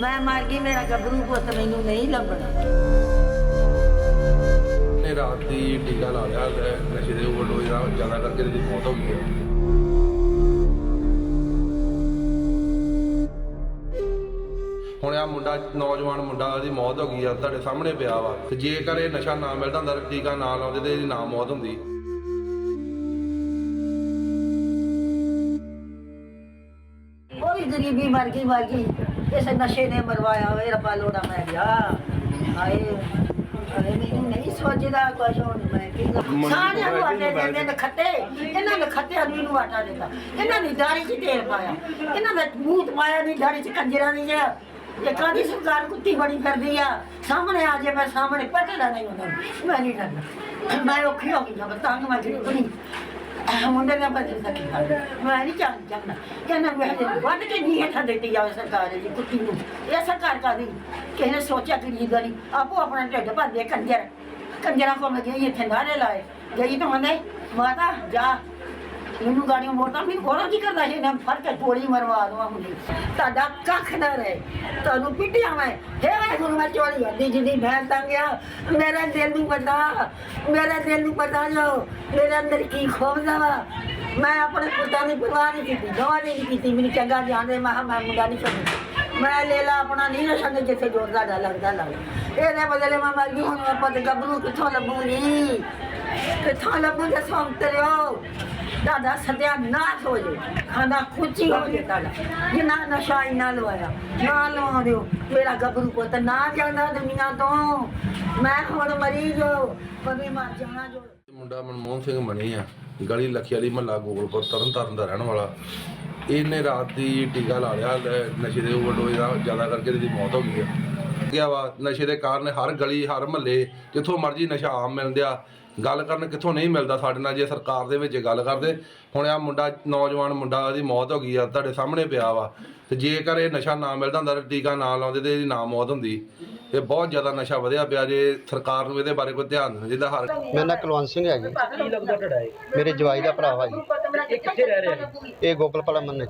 ਮੈਂ ਮਰ ਗਈ ਮੇਰਾ ਗੱਭਰੂ ਪੁੱਤ ਮੈਨੂੰ ਨਹੀਂ ਲੱਭਣਾ। ਨੇ ਰਾਤ ਦੀ ਟੀਕਾ ਲਾ ਲਿਆ ਤੇ ਨਸ਼ੇ ਦੇ ਓਵਰਡੋਜ਼ ਦਾ ਜ਼ਿਆਦਾ ਕਰਕੇ ਇਹਦੀ ਮੌਤ ਹੋ ਗਈ ਹੈ। ਹੁਣ ਆ ਮੁੰਡਾ ਨੌਜਵਾਨ ਮੁੰਡਾ ਉਹਦੀ ਮੌਤ ਹੋ ਗਈ ਆ ਤੁਹਾਡੇ ਸਾਹਮਣੇ ਪਿਆ ਵਾ। ਤੇ ਜੇਕਰ ਇਹ ਨਸ਼ਾ ਨਾ ਮਿਲਦਾ ਹੁੰਦਾ ਤਾਂ ਟੀਕਾ ਨਾ ਲਾਉਂਦੇ ਤੇ ਇਹਦੀ ਨਾ ਮੌਤ ਹੁੰਦੀ। ਉਹ ਵੀ ਗਰੀਬੀ ਮਰ ਗਈ ਮਰ ਗਈ। ਇਸ ਨਸ਼ੇ ਨੇ ਮਰਵਾਇਆ ਵੇ ਰੱਬਾ ਲੋੜਾ ਮੈਂ ਗਿਆ। ਹਾਏ ਹਾਏ ਮੈਨੂੰ ਨਹੀਂ ਸੋਚਦਾ ਕੁਛ ਹੁਣ ਮੈਂ ਕੀ ਕਰਾਂ। ਸਾਰਿਆਂ ਨੂੰ ਆਟੇ ਦਿੰਦੇ ਨੇ ਖੱਟੇ ਇਹਨਾਂ ਨੇ ਖੱਟੇ ਆਦਮੀ ਨੂੰ ਆਟਾ ਦਿੱਤਾ। ਇਹਨਾਂ ਨੇ ਦਾੜੀ 'ਚ ਤੇਲ ਪਾਇਆ। ਇਹਨਾਂ ਦਾ ਮੂਤ ਪਾਇਆ ਨਹੀਂ ਦਾੜੀ 'ਚ ਕੰਜਰਾਂ ਨਹੀਂ ਜਿਹਾ। ਇਹ ਕਾਦੀ ਸਰਕਾਰ ਕੁੱਤੀ ਬਣੀ ਫਿਰਦੀ ਆ? ਸਾਹਮਣੇ ਆ ਜੇ ਮੈਂ ਸਾਹਮਣੇ ਦਾ ਨਹੀਂ ਹੁੰਦਾ। ਮੈਂ ਨਹੀਂ ਕਰਨਾ ਮੈਂ ਔਖੀ ਹੋ ਗਈ ਹਾਂ ਤੰਗ ਮੈਂ ਨਹੀਂ ਇਹ ਮੁੰਡੇ ਦਾ ਬਦਲ ਸਕੀ ਮੈਂ ਨਹੀਂ ਚੱਲ ਜਾਣਾ। ਇਹਨਾਂ ਨੂੰ ਹਜੇ ਵੱਧ ਕੇ ਨਹੀਂ ਹੇਠਾਂ ਦਿੱਤੀ ਜਾਵੇ ਸਰਕਾਰ ਦੀ ਕੁੱਤੀ ਨੂੰ। ਇਹ ਸਰਕਾਰ ਕਾਦੀ ਕਿਸੇ ਨੇ ਸੋਚਿਆ ਕਿ ਨਹੀਂ ਗਲੀ ਆਪੋ ਆਪਣਾ ਢਿੱਡ ਭਰਦੇ ਕੰਜਰ। ਕੰਜਰਾਂ ਕੋਲ ਗਈ, ਇੱਥੇ ਨਾਰੇ ਲਾਏ। ਗਈ ਤਾਂ ਮੰਨੇ ਮਾਤਾ, ਜਾ। ਮੈਨੂੰ ਗਾੜੀਆਂ ਮੋਟਾ ਮੈਨੂੰ ਕੋਣਾ ਕੀ ਕਰਦਾ ਸੀ ਨਾ ਫੜ ਕੇ ਗੋਲੀ ਮਰਵਾ ਦਵਾ ਹੁੰਦੀ ਤੁਹਾਡਾ ਕੱਖ ਨਾ ਰਹੇ। ਤੁਹਾਨੂੰ ਪਿੱਟਿਆ ਮੈਂ। ਹੇ ਵੇ ਗੁਰੂ ਮੈਂ ਚੋਰੀ ਹੁੰਦੀ ਜਿੱਦੀ, ਮੈਂ ਤਾਂ ਮੇਰਾ ਦਿਲ ਨੂੰ ਪਤਾ ਮੇਰਾ ਦਿਲ ਨੂੰ ਪਤਾ ਜੋ ਮੇਰੇ ਅੰਦਰ ਕੀ ਖੋਬਦਾ ਵਾ। ਮੈਂ ਆਪਣੇ ਪੁੱਤਾਂ ਦੀ ਪਰਵਾਹ ਨਹੀਂ ਕੀਤੀ ਦੋਵਾਂ ਨਹੀਂ ਕੀਤੀ। ਮੈਨੂੰ ਚੰਗਾ ਜਾਣਦੇ, ਮੈਂ ਕਿਹਾ, ਮੈਂ ਮੁੰਡਾ ਨਹੀਂ ਛੱਡੂ ਮੈਂ ਲੇਲਾ ਆਪਣਾ ਨਹੀਂ ਨਾ ਜਿੱਥੇ ਜੋਰ ਦਾ ਲੱਗਦਾ ਲੱਗ ਇਹਦੇ ਬਦਲੇ ਮੈਂ ਮਰ ਗਈ, ਹੁਣ ਆਪਾਂ ਤੇ ਗੱਭਰੂ ਕਿੱਥੋਂ ਲੱਭੂਗੀ? ਕਿੱਥੋਂ ਲੱਭੂਗੇ? ਸੰਤਰਿਓ ਤੁਹਾਡਾ ਸਦਿਆ ਨਾਸ਼ ਹੋ ਜੇ। ਖਾਂਦਾ ਖੁਚੀ ਹੋ ਜੇ ਤੁਹਾਡਾ ਜਿੰਨਾ ਨਸ਼ਾ ਇਨਾ ਲਵਾਇਆ, ਨਾ ਲਵਾ ਦਿਓ ਮੇਰਾ ਗੱਭਰੂ ਪੁੱਤ ਨਾ ਜਾਂਦਾ ਦੁਨੀਆ ਤੋਂ। ਮੈਂ ਹੁਣ ਮਰੀ ਜੋ, ਕਦੇ ਮਰ ਜਾਣਾ ਜੋ। ਮੁੰਡਾ ਮਨਮੋਹਨ ਸਿੰਘ ਮਣੀ ਆ, ਗਲੀ ਲੱਖੀ ਮਹੱਲਾ ਗੋਗਲਪੁਰ ਤਰਨ ਤਾਰਨ ਦਾ ਰਹਿਣ ਵਾਲਾ। ਇਹਨੇ ਰਾਤ ਦੀ ਟੀਕਾ ਲਾ ਲਿਆ ਨਸ਼ੇ ਦੇ ਓਵਰਡੋਜ਼ ਦਾ, ਜ਼ਿਆਦਾ ਕਰਕੇ ਇਹਦੀ ਮੌਤ ਹੋ ਗਈ ਆ। ਗਿਆ ਵਾ, ਨਸ਼ੇ ਦੇ ਕਾਰਨ ਹਰ ਗਲੀ, ਹਰ ਮਹੱਲੇ, ਜਿੱਥੋਂ ਮਰਜ਼ੀ ਨਸ਼ਾ ਆਮ ਮਿਲਦਿਆ ਗੱਲ ਕਰਨ ਕਿੱਥੋਂ ਨਹੀਂ ਮਿਲਦਾ ਸਾਡੇ ਨਾਲ ਜੇ ਸਰਕਾਰ ਦੇ ਵਿੱਚ ਗੱਲ ਕਰਦੇ। ਹੁਣ ਆ ਮੁੰਡਾ ਨੌਜਵਾਨ ਮੁੰਡਾ ਉਹਦੀ ਮੌਤ ਹੋ ਗਈ ਆ ਤੁਹਾਡੇ ਸਾਹਮਣੇ ਪਿਆ ਵਾ। ਤੇ ਜੇਕਰ ਇਹ ਨਸ਼ਾ ਨਾ ਮਿਲਦਾ ਹੁੰਦਾ ਤਾਂ ਟੀਕਾ ਨਾ ਲਾਉਂਦੇ ਤੇ ਇਹਦੀ ਨਾ ਮੌਤ ਹੁੰਦੀ। ਇਹ ਬਹੁਤ ਜ਼ਿਆਦਾ ਨਸ਼ਾ ਵਧਿਆ ਪਿਆ ਜੇ ਸਰਕਾਰ ਨੂੰ ਇਹਦੇ ਬਾਰੇ ਕੋਈ ਧਿਆਨ ਦੇਣਾ ਚਾਹੀਦਾ ਹਰ ਮੇਰਾ ਨਾਂ ਕੁਲਵੰਤ ਸਿੰਘ ਹੈ ਜੀ ਕੀ ਲੱਗਦਾ ਤੁਹਾਡਾ ਇਹ? ਮੇਰੇ ਜਵਾਈ ਦਾ ਭਰਾ ਵਾ ਜੀ। ਇਹ ਕਿੱਥੇ ਰਹਿ ਰਿਹਾ ਇਹ ਗੋਕਲਪਾਲਾ ਮੰਨੇ ਚ।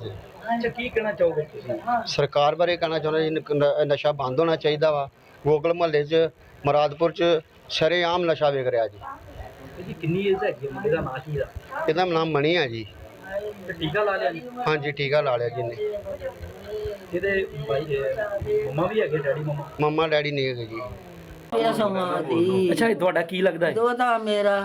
ਅੱਛਾ ਕੀ ਕਹਿਣਾ ਚਾਹੋਗੇ ਤੁਸੀਂ? ਸਰਕਾਰ ਬਾਰੇ ਕਹਿਣਾ ਚਾਹੁੰਦਾ ਜੀ ਨ- ਨਸ਼ਾ ਬੰਦ ਹੋਣਾ ਚਾਹੀਦਾ ਵਾ। ਗੋਕਲ ਮਹੱਲੇ 'ਚ ਮਰਾਦਪੁਰ 'ਚ ਸ਼ਰੇਆਮ ਨਸ਼ਾ ਵਿਕ ਰਿਹਾ ਜੀ। ਇਹਦੀ ਕਿੰਨੀ ਏਜ ਹੈਗੀ ਹੈ ਮੁੰਡੇ ਦਾ ਨਾਂ ਕੀ ਦਾ ਇਹਦਾ ਨਾਮ ਮਣੀ ਹੈ ਜੀ। ਤੇ ਟੀਕਾ ਲਾ ਲਿਆ ਜੀ? ਹਾਂਜੀ ਟੀਕਾ ਲਾ ਲਿਆ ਜੀ ਨੇ ਇਹਦੇ ਬਾਈ ਮਮਾ ਵੀ ਹੈਗੇ ਡੈਡੀ ਮਮਾ? ਮੰਮਾ ਡੈਡੀ ਨਹੀਂ ਹੈਗੇ ਜੀ। ਮੇਰਾ ਸਮਾਂ ਦੀ। ਅੱਛਾ ਇਹ ਤੁਹਾਡਾ ਕੀ ਲੱਗਦਾ ਹੈ? ਦੋਤਾ ਮੇਰਾ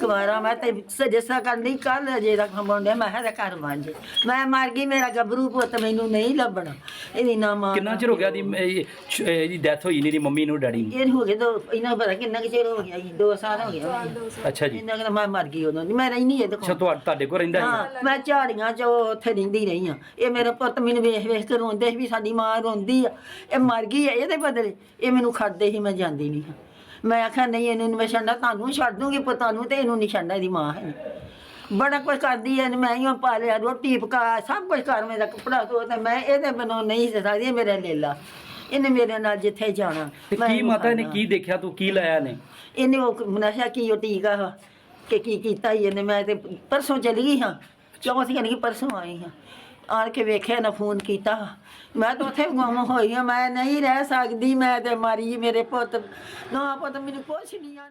ਕੁਵਾਰਾ ਮੈਂ ਤੇ ਸਜਸਾ ਕਰਨੀ ਕੱਲ ਜੇ ਦਾ ਖੰਬੋਂਡੇ ਮੈਂ ਹਰ ਘਰ ਵਾਂਝੇ। ਮੈਂ ਮਰ ਗਈ ਮੇਰਾ ਗੱਭਰੂ ਪੁੱਤ ਮੈਨੂੰ ਨਹੀਂ ਲੱਭਣਾ। ਇਹਦੀ ਨਾ ਮਾਂ ਕਿੰਨਾ ਚਿਰ ਹੋ ਗਿਆ ਦੀ ਇਹ- ਇਹ- ਇਹਦੀ ਡੈਥ ਹੋਈ ਨਹੀਂ ਦੀ ਮੰਮੀ ਨੂੰ ਡੈਡੀ ਨੂੰ? ਇਹ ਹੋ ਗਏ ਦੋ ਇਹਨਾਂ ਪਤਾ ਕਿੰਨਾ ਕੁ ਚਿਰ ਹੋ ਗਿਆ ਜੀ ਦੋ ਸਾਲ ਹੋ ਗਿਆ ਅੱਛਾ ਜੀ। ਇੰਨਾ ਕਿ ਮੈਂ ਮਰ ਗਈ ਉਦੋਂ ਦੀ ਮੈਂ ਰਹਿਣੀ ਇਹਦੇ ਅੱਛਾ ਕੋਲ ਤੁਹਾ- ਤੁਹਾਡੇ ਕੋਲ ਰਹਿੰਦਾ ਹੈ ਹਾਂ ਮੈਂ ਝਾੜੀਆਂ 'ਚ ਉੱਥੇ ਰਹਿੰਦੀ ਰਹੀ ਆ ਇਹ ਮੇਰਾ ਪੁੱਤ ਮੈਨੂੰ ਵੇਖ ਵੇਖ ਕੇ ਰੋਂਦੇ ਸੀ ਵੀ ਸਾਡੀ ਮਾਂ ਰੋਂਦੀ ਆ। ਇਹ ਮਰ ਗਈ ਆ ਇਹਦੇ ਬਦਲੇ ਇਹ ਮੈਨੂੰ ਖੜਦੇ ਸੀ ਮੈਂ ਜਾਂਦੀ ਨਹੀਂ ਹਾਂ। ਮੈਂ ਆਖਿਆ ਨਹੀਂ ਇਹਨੂੰ ਨੀ ਮੈਂ ਛੱਡਣਾ ਤੁਹਾਨੂੰ ਛੱਡ ਦੂੰਗੀ ਪੁੱਤਾਂ ਨੂੰ ਤੇ ਇਹਨੂੰ ਨਹੀਂ ਛੱਡਣਾ ਇਹਦੀ ਮਾਂ ਹੈ ਬੜਾ ਕੁਝ ਕਰਦੀ ਐ ਮੈਂ ਹੀ ਪਾਲਿਆ ਰੋਟੀ ਪਕਾ ਸਭ ਕੁਝ ਕਰ ਮੇਰਾ ਕੱਪੜਾ ਧੋ ਤੇ ਮੈਂ ਇਹਦੇ ਬਿਨੋਂ ਨਹੀਂ ਸਕਦੀ ਮੇਰਾ ਲੇਲਾ। ਇਹਨੇ ਮੇਰੇ ਨਾਲ ਜਿੱਥੇ ਜਾਣਾ ਤੇ ਕੀ ਇਹਨੂੰ ਮਾਤਾ ਨੇ। ਕੀ ਦੇਖਿਆ ਤੂੰ ਕੀ ਲਾਇਆ ਨੇ ਇਹਨੇ ਉਹ ਨਸ਼ਾ ਕੀ ਉਹ ਟੀਕਾ ਵਾ? ਕਿ ਕੀ ਕੀਤਾ ਹੀ ਇਹਨੇ? ਮੈਂ ਤੇ ਪਰਸੋਂ ਚਲੀ ਗਈ ਹਾਂ ਚੌਥੀ ਨਹੀਂ ਪਰਸੋਂ ਆਈ ਹਾਂ। ਆਣ ਕੇ ਵੇਖਿਆ, ਨਾ ਫੋਨ ਕੀਤਾ। ਮੈਂ ਤਾਂ ਉੱਥੇ ਗੁੰਮ ਹੋਈ ਹਾਂ, ਮੈਂ ਨਹੀਂ ਰਹਿ ਸਕਦੀ, ਮੈਂ ਤੇ ਮਾਰੀ ਮੇਰੇ ਪੁੱਤ, ਨਾ ਪੁੱਤ ਮੈਨੂੰ ਕੁਛ ਨਹੀਂ ਆ